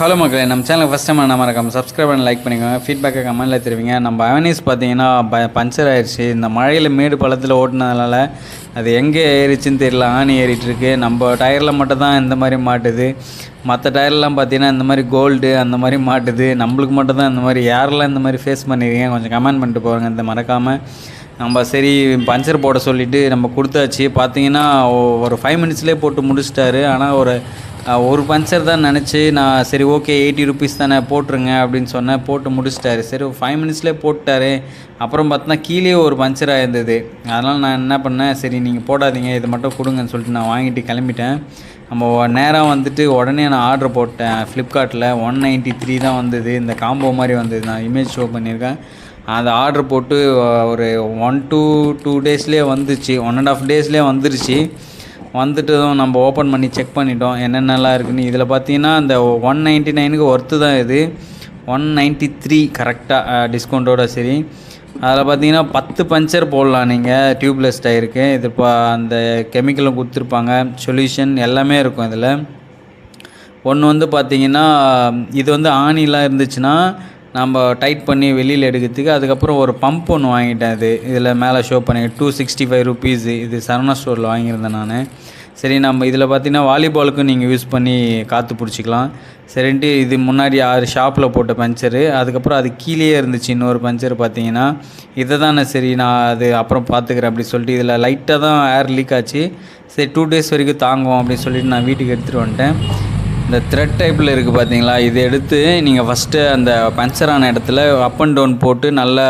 Hello மக்களே நம்ம சேனலுக்கு ஃபஸ்ட் டைம் நம்ம இருக்கோம் சப்ஸ்கிரைப் பண்ணி லைக் பண்ணிக்கோங்க. ஃபீட்பேக்கை கமெண்ட்டில் தெரிவிங்க. நம்ம அவனீஸ் பார்த்தீங்கன்னா ப பஞ்சர் ஆயிடுச்சு இந்த மழையில் மேடு பள்ளத்தில் ஓட்டினதுனால அது எங்கே ஏறிச்சுன்னு தெரியல. ஆணி ஏறிட்டுருக்கு நம்ம டயரில் மட்டும் தான் இந்த மாதிரி மாட்டுது. மற்ற டயர்லாம் பார்த்தீங்கன்னா இந்த மாதிரி கோல்டு அந்த மாதிரி மாட்டுது. நம்மளுக்கு மட்டும் தான் இந்த மாதிரி யாரெல்லாம் இந்த மாதிரி ஃபேஸ் பண்ணியிருக்கீங்க கொஞ்சம் கமெண்ட் பண்ணிட்டு போகிறேங்க இந்த மறக்காமல் நம்ம சரி பஞ்சர் போட சொல்லிவிட்டு நம்ம கொடுத்தாச்சு. பார்த்தீங்கன்னா ஒரு ஃபைவ் மினிட்ஸ்லேயே போட்டு முடிச்சிட்டாரு. ஆனால் ஒரு ஒரு பஞ்சர் தான் நினச்சி நான் சரி ஓகே எயிட்டி ருபீஸ் தானே போட்டுருங்க அப்படின்னு சொன்னேன். போட்டு முடிச்சிட்டாரு. சரி ஃபைவ் மினிட்ஸ்லேயே போட்டாரு அப்புறம் பார்த்தா கீழே ஒரு பஞ்சராக இருந்தது அதனால் நான் என்ன பண்ணேன் சரி நீங்கள் போடாதீங்க இதை மட்டும் கொடுங்கன்னு சொல்லிட்டு நான் வாங்கிட்டு கிளம்பிட்டேன். நம்ம நேராக வந்துட்டு உடனே நான் ஆர்டர் போட்டேன். ஃப்ளிப்கார்ட்டில் ஒன் நைன்ட்டி த்ரீ தான் வந்தது. இந்த காம்போ மாதிரி வந்தது. நான் இமேஜ் ஷோ பண்ணியிருக்கேன். அதை ஆர்டர் போட்டு ஒரு ஒன் டூ டூ டேஸ்லேயே வந்துச்சு. ஒன் அண்ட் ஆஃப் டேஸ்லேயே வந்துருச்சு. வந்துட்டதும் நம்ம ஓப்பன் பண்ணி செக் பண்ணிட்டோம். என்னென்னலாம் இருக்குன்னு. இதில் பார்த்தீங்கன்னா அந்த ஒன் நைன்ட்டி நைனுக்கு ஒர்த்து தான் இது. ஒன் நைன்ட்டி த்ரீ கரெக்டாக டிஸ்கவுண்ட்டோட சரி. அதில் பார்த்தீங்கன்னா பத்து பஞ்சர் போடலாம் நீங்கள் டியூப்லெஸ் டயருக்கு. இது இப்போ அந்த கெமிக்கலும் கொடுத்துருப்பாங்க. சொல்யூஷன் எல்லாமே இருக்கும் இதில். ஒன்று வந்து பார்த்தீங்கன்னா இது வந்து ஆணிலாம் இருந்துச்சுன்னா நம்ம டைட் பண்ணி வெளியில் எடுக்கிறதுக்கு அதுக்கப்புறம் ஒரு பம்ப் ஒன்று வாங்கிட்டேன் அது. இதில் மேலே ஷோ பண்ணி டூ சிக்ஸ்டி ஃபைவ் ருபீஸு இது சரவணா ஸ்டோரில் வாங்கியிருந்தேன் நான். சரி நம்ம இதில் பார்த்தீங்கன்னா வாலிபாலுக்கும் நீங்கள் யூஸ் பண்ணி காற்று பிடிச்சிக்கலாம். சரின்ட்டு இது முன்னாடி ஆறு ஷாப்பில் போட்ட பஞ்சரு அதுக்கப்புறம் அது கீழேயே இருந்துச்சு இன்னொரு பஞ்சர் பார்த்தீங்கன்னா இதை தானே சரி நான் அது அப்புறம் பார்த்துக்கிறேன் அப்படி சொல்லிட்டு இதில் லைட்டாக தான் ஏர் லீக் ஆச்சு. சரி டூ டேஸ் வரைக்கும் தாங்கும் அப்படின்னு சொல்லிட்டு நான் வீட்டுக்கு எடுத்துகிட்டு வந்துட்டேன். இந்த த்ரெட் டைப்பில் இருக்குது பார்த்தீங்களா இதை எடுத்து நீங்கள் ஃபஸ்ட்டு அந்த பஞ்சர் ஆன இடத்துல அப் அண்ட் டவுன் போட்டு நல்லா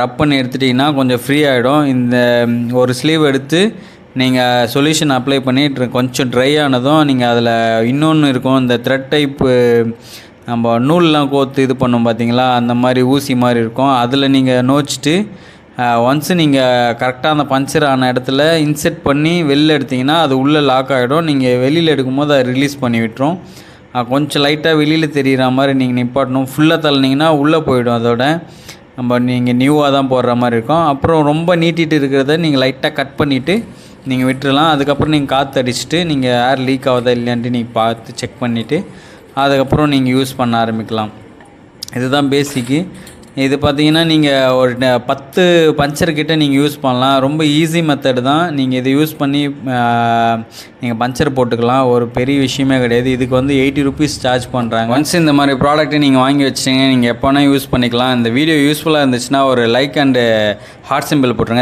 ரப் பண்ணி எடுத்துட்டிங்கன்னா கொஞ்சம் ஃப்ரீ ஆகிடும் இந்த ஒரு ஸ்லீவ் எடுத்து நீங்கள் சொல்யூஷன் அப்ளை பண்ணி கொஞ்சம் ட்ரை ஆனதும் நீங்கள் அதில் இன்னொன்று இருக்கும். இந்த த்ரெட் டைப்பு நம்ம நூல்லாம் கோத்து இது பண்ணோம் பார்த்தீங்களா அந்த மாதிரி ஊசி மாதிரி இருக்கும். அதில் நீங்கள் நோச்சிட்டு ஒன்ஸ் நீங்கள் கரெக்டாக அந்த பஞ்சர் ஆன இடத்துல இன்செர்ட் பண்ணி வெளில எடுத்தீங்கன்னா அது உள்ளே லாக் ஆகிடும் நீங்கள் வெளியில் எடுக்கும்போது அதை ரிலீஸ் பண்ணி விட்டுரும். கொஞ்சம் லைட்டாக வெளியில் தெரிகிற மாதிரி நீங்கள் நிப்பாட்டணும். ஃபுல்லாக தள்ளினீங்கன்னா உள்ளே போயிடும் அதோட. நம்ம நீங்கள் நியூவாக தான் போடுற மாதிரி இருக்கும். அப்புறம் ரொம்ப நீட்டிட்டு இருக்கிறத நீங்கள் லைட்டாக கட் பண்ணிவிட்டு நீங்கள் விட்டுடலாம் அதுக்கப்புறம் நீங்கள் காற்று அடிச்சுட்டு நீங்கள் ஏர் லீக் ஆகுதா இல்லையான்ட்டு நீங்கள் பார்த்து செக் பண்ணிவிட்டு அதுக்கப்புறம் நீங்கள் யூஸ் பண்ண ஆரம்பிக்கலாம். இதுதான் பேசிக்கு இது பார்த்தீங்கன்னா நீங்கள் ஒரு பத்து பஞ்சர் கிட்ட நீங்கள் யூஸ் பண்ணலாம். ரொம்ப ஈஸி மெத்தடு தான். நீங்கள் இதை யூஸ் பண்ணி நீங்கள் பஞ்சர் போட்டுக்கலாம். ஒரு பெரிய விஷயமே கிடையாது. இதுக்கு வந்து எயிட்டி ருபீஸ் சார்ஜ் பண்ணுறாங்க ஒன்ஸ் இந்த மாதிரி ப்ராடக்ட்டை நீங்கள் வாங்கி வச்சிங்க நீங்கள் எப்போனா யூஸ் பண்ணிக்கலாம். இந்த வீடியோ யூஸ்ஃபுல்லாக இருந்துச்சுன்னா ஒரு லைக் அண்டு ஹார்ட் சிம்பிள் போட்டுருங்க.